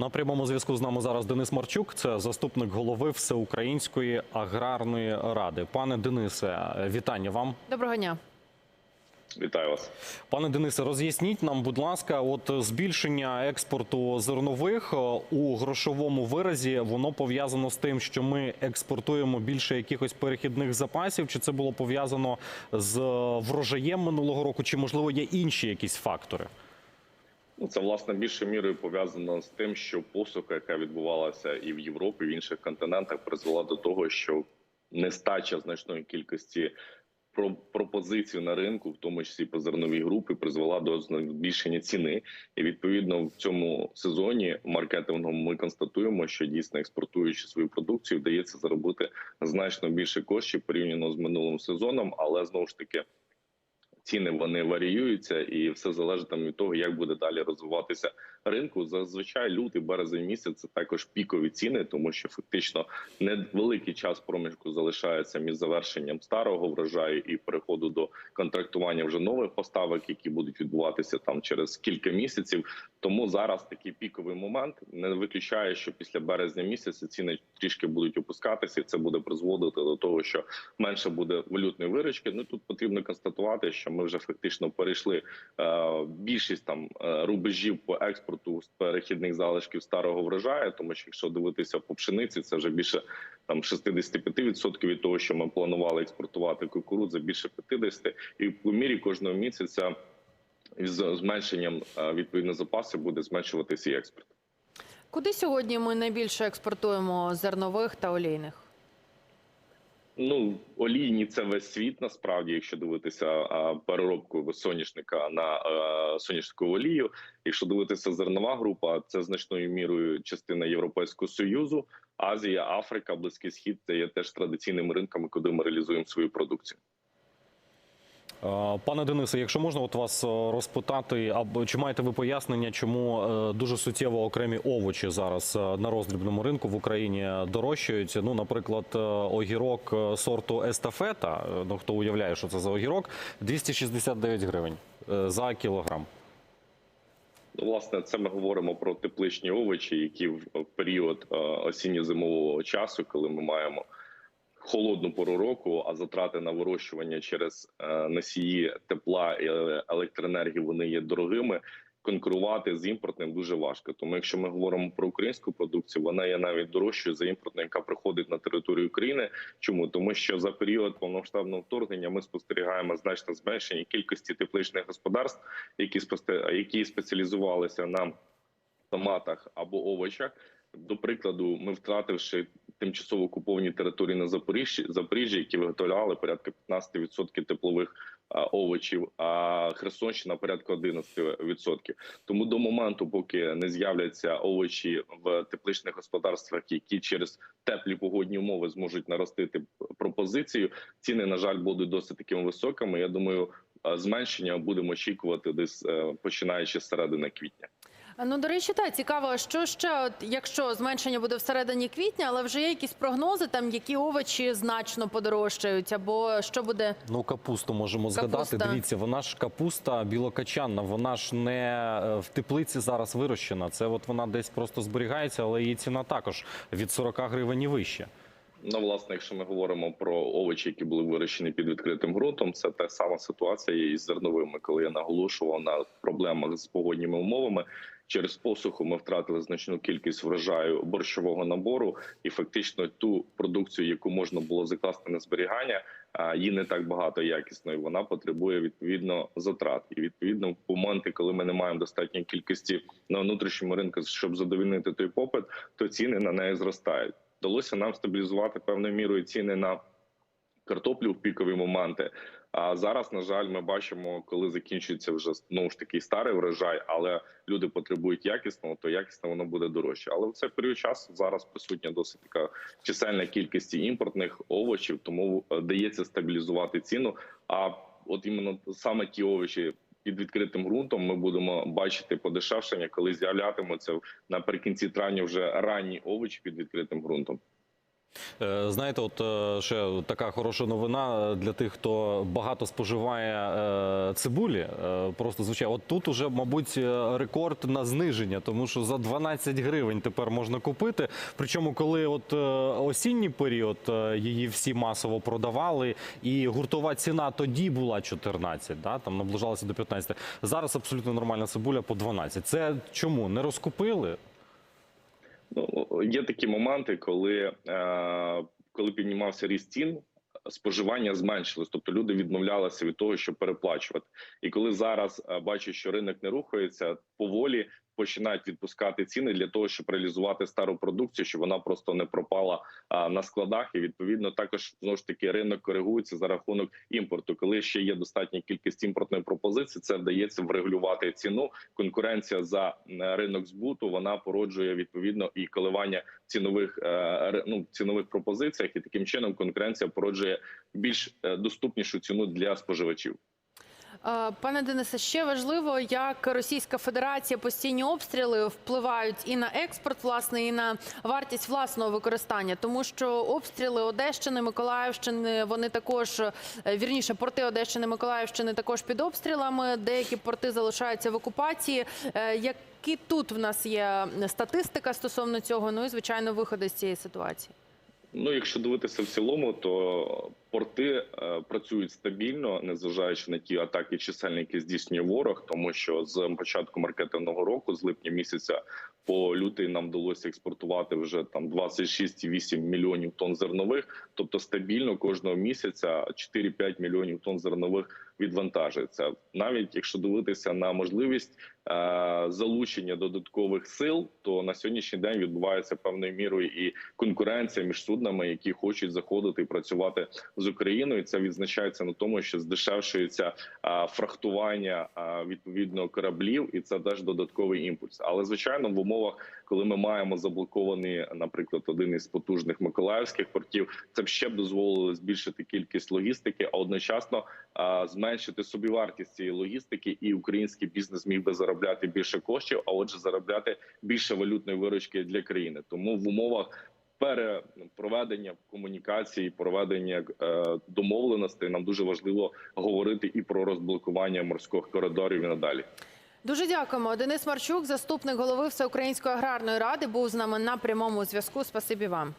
На прямому зв'язку з нами зараз Денис Марчук, це заступник голови Всеукраїнської аграрної ради. Пане Денисе, вітання вам. Доброго дня. Вітаю вас. Пане Денисе, роз'ясніть нам, будь ласка, от збільшення експорту зернових е, у грошовому виразі воно пов'язано з тим, що ми експортуємо більше якихось перехідних запасів, чи це було пов'язано з врожаєм минулого року, чи можливо є інші якісь фактори? Ну, це власне більшою мірою пов'язано з тим, що посуха, яка відбувалася і в Європі, і в інших континентах, призвела до того, що нестача значної кількості про- пропозицій на ринку, в тому числі по зерновій групі, призвела до збільшення ціни. І відповідно в цьому сезоні маркетинговому ми констатуємо, що дійсно експортуючи свою продукцію, вдається заробити значно більше коштів порівняно з минулим сезоном, але знову ж таки. Ціни вони варіюються, і все залежить там від того, як буде далі розвиватися ринку. Зазвичай лютий березень місяць це також пікові ціни, тому що фактично невеликий час проміжку залишається між завершенням старого врожаю і переходу до контрактування вже нових поставок, які будуть відбуватися там через кілька місяців. Тому зараз такий піковий момент не виключає, що після березня місяця ціни трішки будуть опускатися, і це буде призводити до того, що менше буде валютної виручки. Ну тут потрібно констатувати, що ми вже фактично перейшли е, більшість там е, рубежів по експорту з перехідних залишків старого врожаю, тому що якщо дивитися по пшениці, це вже більше там 65% від того, що ми планували експортувати кукурудза, більше 50%. і по мірі кожного місяця з зменшенням е, відповідно запасів буде зменшуватися і експорт. Куди сьогодні ми найбільше експортуємо зернових та олійних? Ну, олійні це весь світ. Насправді, якщо дивитися переробку соняшника на а, соняшникову олію. Якщо дивитися зернова група, це значною мірою частина Європейського союзу, Азія, Африка, Близький Схід це є теж традиційними ринками, куди ми реалізуємо свою продукцію. Е, Пане Денисе, якщо можна от вас е, розпитати, або чи маєте ви пояснення, чому е, дуже суттєво окремі овочі зараз на роздрібному ринку в Україні дорожчають? Ну, наприклад, огірок сорту естафета. Ну хто уявляє, що це за огірок, 269 гривень за кілограм. Ну, Власне, це ми говоримо про тепличні овочі, які в період осінньо-зимового часу, коли ми маємо холодну пору року, а затрати на вирощування через е, носії тепла і е, електроенергії вони є дорогими. Конкурувати з імпортним дуже важко. Тому, якщо ми говоримо про українську продукцію, вона є навіть дорожчою за імпортною, яка приходить на територію України. Чому тому, що за період повномасштабного вторгнення ми спостерігаємо значне зменшення кількості тепличних господарств, які які спеціалізувалися на томатах або овочах. До прикладу, ми втративши тимчасово окуповані території на Запоріжжі, Запоріжжі, які виготовляли порядка 15% теплових овочів, а Херсонщина порядка 11%. Тому до моменту, поки не з'являться овочі в тепличних господарствах, які через теплі погодні умови зможуть наростити пропозицію, ціни на жаль будуть досить такими високими. Я думаю, зменшення будемо очікувати десь е, починаючи з середини квітня. Ну, до речі, так, цікаво, що ще, от, якщо зменшення буде всередині квітня, але вже є якісь прогнози, там які овочі значно подорожчають, або що буде Ну, капусту можемо згадати. Дивіться, вона ж капуста білокачанна, вона ж не е, в теплиці зараз вирощена. Це от вона десь просто зберігається, але її ціна також від 40 гривень і вище. Ну, власне, якщо ми говоримо про овочі, які були вирощені під відкритим ґрунтом, це та сама ситуація із зерновими, коли я наголошував на проблемах з погодніми умовами. Через посуху ми втратили значну кількість врожаю борщового набору, і фактично ту продукцію, яку можна було закласти на зберігання, її не так багато якісної. Вона потребує відповідно затрат. І відповідно, в моменти, коли ми не маємо достатньої кількості на внутрішньому ринку, щоб задовольнити той попит, то ціни на неї зростають. Вдалося нам стабілізувати певною мірою ціни на картоплю в пікові моменти. А зараз, на жаль, ми бачимо, коли закінчується вже знову ж таки старий врожай, але люди потребують якісного, то якісно воно буде дорожче. Але в цей період часу зараз присутня досить така чисельна кількість імпортних овочів, тому е, дається стабілізувати ціну. А от іменно саме ті овочі. Під відкритим ґрунтом ми будемо бачити подешевшення, коли з'являтимуться наприкінці травня вже ранні овочі під відкритим ґрунтом. Е, Знаєте, от е, ще така хороша новина для тих, хто багато споживає е, цибулі. Е, Просто звичайно, от тут уже, мабуть, е, рекорд на зниження, тому що за 12 гривень тепер можна купити. Причому, коли от е, осінній період е, її всі масово продавали, і гуртова ціна тоді була 14, да, там наближалася до 15. Зараз абсолютно нормальна цибуля по 12. Це чому не розкупили? Ну, є такі моменти, коли, е, коли піднімався ріст цін, споживання зменшилось, тобто люди відмовлялися від того, щоб переплачувати. І коли зараз бачу, що ринок не рухається, поволі починають відпускати ціни для того, щоб реалізувати стару продукцію, щоб вона просто не пропала на складах. І відповідно також знову ж таки ринок коригується за рахунок імпорту. Коли ще є достатня кількість імпортної пропозиції, це вдається врегулювати ціну. Конкуренція за ринок збуту вона породжує відповідно і коливання цінових е, ну, цінових пропозиціях, і таким чином конкуренція породжує більш е, доступнішу ціну для споживачів. Е, Пане Денисе, ще важливо, як Російська Федерація постійні обстріли впливають і на експорт, власне, і на вартість власного використання, тому що обстріли Одещини, Миколаївщини, вони також е, вірніше, порти Одещини, Миколаївщини також під обстрілами. Деякі порти залишаються в окупації. Е, Які тут в нас є статистика стосовно цього? Ну і звичайно, виходи з цієї ситуації. Ну, якщо дивитися в цілому, то порти е, працюють стабільно, незважаючи на ті атаки чисельні, які здійснює ворог, тому що з початку маркетингового року, з липня місяця по лютий, нам вдалося експортувати вже там 26,8 мільйонів тонн зернових. Тобто стабільно кожного місяця 4-5 мільйонів тонн зернових відвантажується. Навіть якщо дивитися на можливість е, залучення додаткових сил, то на сьогоднішній день відбувається певною мірою і конкуренція між суднами, які хочуть заходити і працювати з Україною. Це відзначається на тому, що здешевшується фрахтування відповідно кораблів, і це теж додатковий імпульс. Але звичайно, в умовах, коли ми маємо заблокований, наприклад, один із потужних миколаївських портів, це б ще б дозволило збільшити кількість логістики, а одночасно зменшити собівартість цієї логістики, і український бізнес міг би заробляти більше коштів, а отже, заробляти більше валютної виручки для країни. Тому в умовах перепроведення комунікації, проведення е, домовленостей нам дуже важливо говорити і про розблокування морських коридорів і надалі. Дуже дякуємо. Денис Марчук, заступник голови Всеукраїнської аграрної ради, був з нами на прямому зв'язку. Спасибі вам.